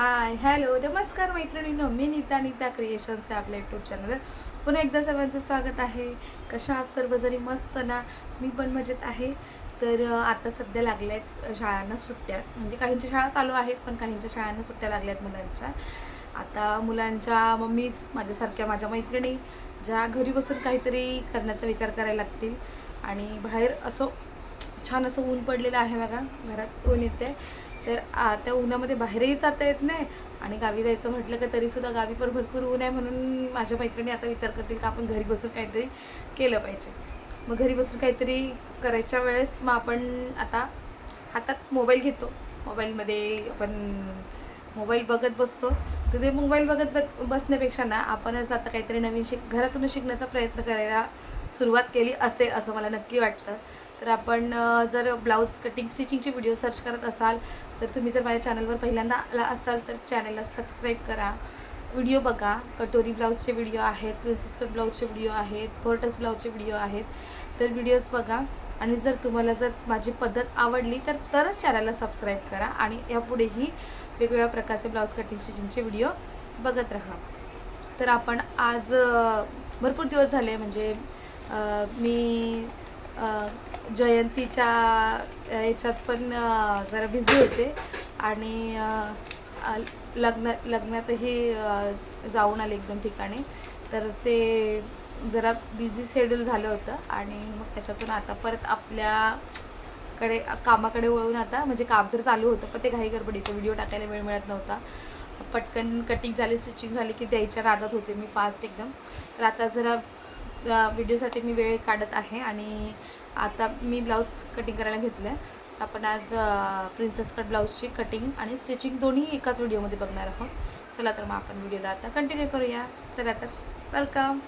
Hi hello नमस्कार मैत्रिणींनो. मी Nita Nita creations आहे आपल्या यूट्यूब चॅनलवर पुन्हा एकदा सर्वांचं स्वागत आहे. कशा आहात सर्वजणी? मस्त ना? मी पण मजेत आहे. तर आता सध्या लागल्या आहेत शाळांना सुट्ट्या. म्हणजे काहींच्या शाळा चालू आहेत पण काहींच्या शाळांना सुट्ट्या लागल्या आहेत मुलांच्या. आता मुलांच्या मम्मीच माझ्यासारख्या माझ्या मैत्रिणी ज्या घरी बसून काहीतरी करण्याचा विचार करायला लागतील. आणि बाहेर असं छान असं ऊन पडलेलं आहे बघा. घरात ऊन येते तर त्या उन्हामध्ये बाहेरही जाता येत नाही. आणि गावी जायचं म्हटलं का तरीसुद्धा गावी पण भरपूर ऊन आहे म्हणून माझ्या मैत्रिणी आता विचार करतील का आपण घरी बसून काहीतरी केलं पाहिजे. मग घरी बसून काहीतरी करायच्या वेळेस मग आपण आता हातात मोबाईल घेतो. मोबाईलमध्ये आपण मोबाईल बघत बसतो. तर ते मोबाईल बघत बघ बसण्यापेक्षा ना आपणच आता काहीतरी नवीन शिक घरातून शिकण्याचा प्रयत्न करायला सुरुवात केली असे असं मला नक्की वाटतं. तर आपण जर ब्लाऊज कटिंग स्टिचिंगचे व्हिडिओ सर्च करत असाल तर तुम्ही जर माझ्या चॅनलवर पहिल्यांदा आला असाल तर चॅनलला सबस्क्राईब करा. व्हिडिओ बघा. कटोरी ब्लाऊजचे व्हिडिओ आहेत प्रिन्सेस कट ब्लाऊजचे व्हिडिओ आहेत फोर्टस ब्लाऊजचे व्हिडिओ आहेत. तर व्हिडिओज बघा. आणि जर तुम्हाला जर माझी पद्धत आवडली तर तरच चॅनलला सबस्क्राईब करा आणि यापुढेही वेगवेगळ्या प्रकारचे ब्लाऊज कटिंग स्टिचिंगचे व्हिडिओ बघत राहा. तर आपण आज भरपूर दिवस झाले म्हणजे मी जयंतीच्या याच्यात पण जरा बिझी होते. आणि लग्न लग्नातही जाऊन आले एक दोन ठिकाणी. तर ते जरा बिझी शेड्यूल झालं होतं. आणि मग त्याच्यातून आता परत आपल्याकडे कामाकडे वळून आता म्हणजे काम तर चालू होतं पण ते घाई गडबडीचं. व्हिडिओ टाकायला वेळ मिळत नव्हता. पटकन कटिंग झाली स्टिचिंग झाली की द्यायच्या रागात होते मी फास्ट एकदम. तर आता जरा व्हिडिओसाठी मी वेळ काढत आहे आणि आता मी ब्लाऊज कटिंग करायला घेतलं आहे आपण आज प्रिन्सेस कट ब्लाऊजची कटिंग आणि स्टिचिंग दोन्ही एकाच व्हिडिओमध्ये बघणार आहोत. चला तर मग आपण व्हिडिओला आता कंटिन्यू करूया. चला तर वेलकम